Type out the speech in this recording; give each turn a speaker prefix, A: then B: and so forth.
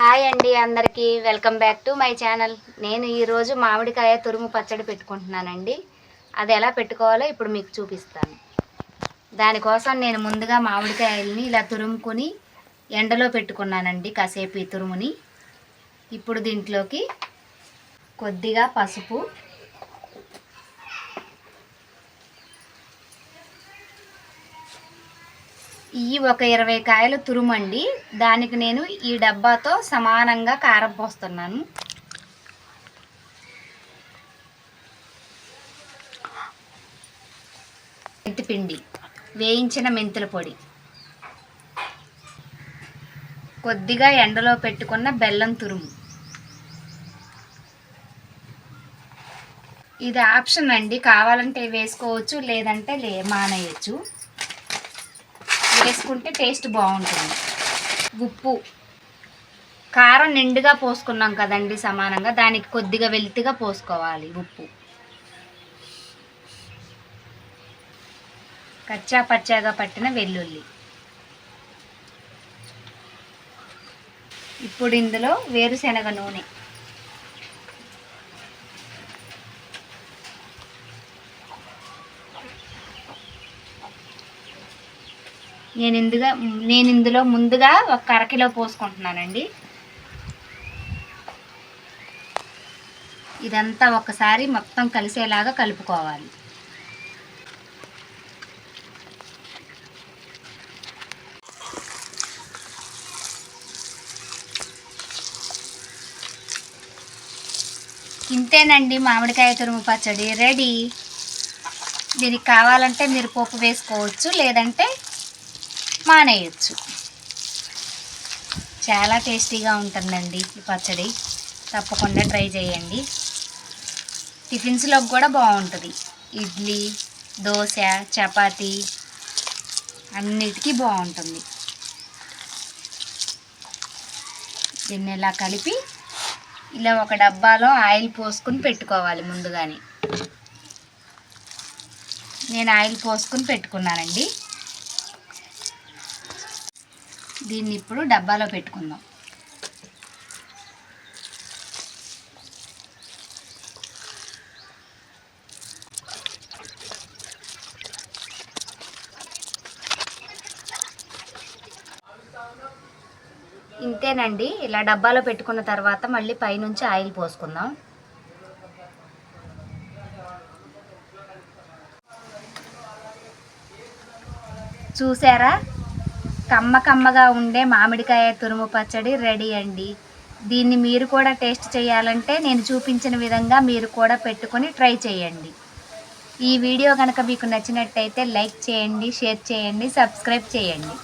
A: Hi అండి అందరికీ. Welcome back to my channel. నేను ఈరోజు మామిడికాయ తురుము పచ్చడి పెట్టుకుంటున్నానండి. అది ఎలా పెట్టుకోవాలో ఇప్పుడు మీకు చూపిస్తాను. దానికోసం నేను ముందుగా మామిడికాయల్ని ఇలా తురుముకొని ఎండలో పెట్టుకున్నానండి కాసేపు ఈ తురుముని. ఇప్పుడు దీంట్లోకి కొద్దిగా పసుపు ఈ ఒక ఇరవై కాయలు తురుమండి. దానికి నేను ఈ డబ్బాతో సమానంగా కారం పోస్తున్నాను. మెంతిపిండి వేయించిన మెంతుల పొడి. కొద్దిగా ఎండలో పెట్టుకున్న బెల్లం తురుము. ఇది ఆప్షన్ అండి. కావాలంటే వేసుకోవచ్చు లేదంటే లే మానేయచ్చు. వేసుకుంటే టేస్ట్ బాగుంటుంది. ఉప్పు. కారం నిండుగా పోసుకున్నాం కదండి సమానంగా దానికి కొద్దిగా వెలితిగా పోసుకోవాలి ఉప్పు. కచ్చా పచ్చాగా పట్టిన వెల్లుల్లి. ఇప్పుడు ఇందులో వేరుశనగ నూనె. నేను ఇందుగా నేను ఇందులో ముందుగా ఒక అరకిలో పోసుకుంటున్నానండి. ఇదంతా ఒకసారి మొత్తం కలిసేలాగా కలుపుకోవాలి. ఇంతేనండి మామిడికాయ తురుము పచ్చడి. రెడీ. దీనికి కావాలంటే మీరు పోపు వేసుకోవచ్చు లేదంటే మానేయచ్చు. చాలా టేస్టీగా ఉంటుందండి ఈ పచ్చడి. తప్పకుండా ట్రై చేయండి. టిఫిన్స్లోకి కూడా బాగుంటుంది. ఇడ్లీ దోశ చపాతి అన్నిటికీ బాగుంటుంది. దీన్ని ఇలా కలిపి ఇలా ఒక డబ్బాలో ఆయిల్ పోసుకుని పెట్టుకోవాలి ముందుగానే. నేను ఆయిల్ పోసుకుని పెట్టుకున్నానండి. దీన్ని ఇప్పుడు డబ్బాలో పెట్టుకుందాం. ఇంతేనండి ఇలా డబ్బాలో పెట్టుకున్న తర్వాత మళ్ళీ పైనుంచి ఆయిల్ పోసుకుందాం. చూసారా? కమ్మ కమ్మగా ఉండే మామిడికాయ తురుము పచ్చడి రెడీ అండి. దీన్ని మీరు కూడా టేస్ట్ చేయాలంటే నేను చూపించిన విధంగా మీరు కూడా పెట్టుకొని ట్రై చేయండి. ఈ వీడియో కనుక మీకు నచ్చినట్టయితే లైక్ చేయండి షేర్ చేయండి సబ్స్క్రైబ్ చేయండి.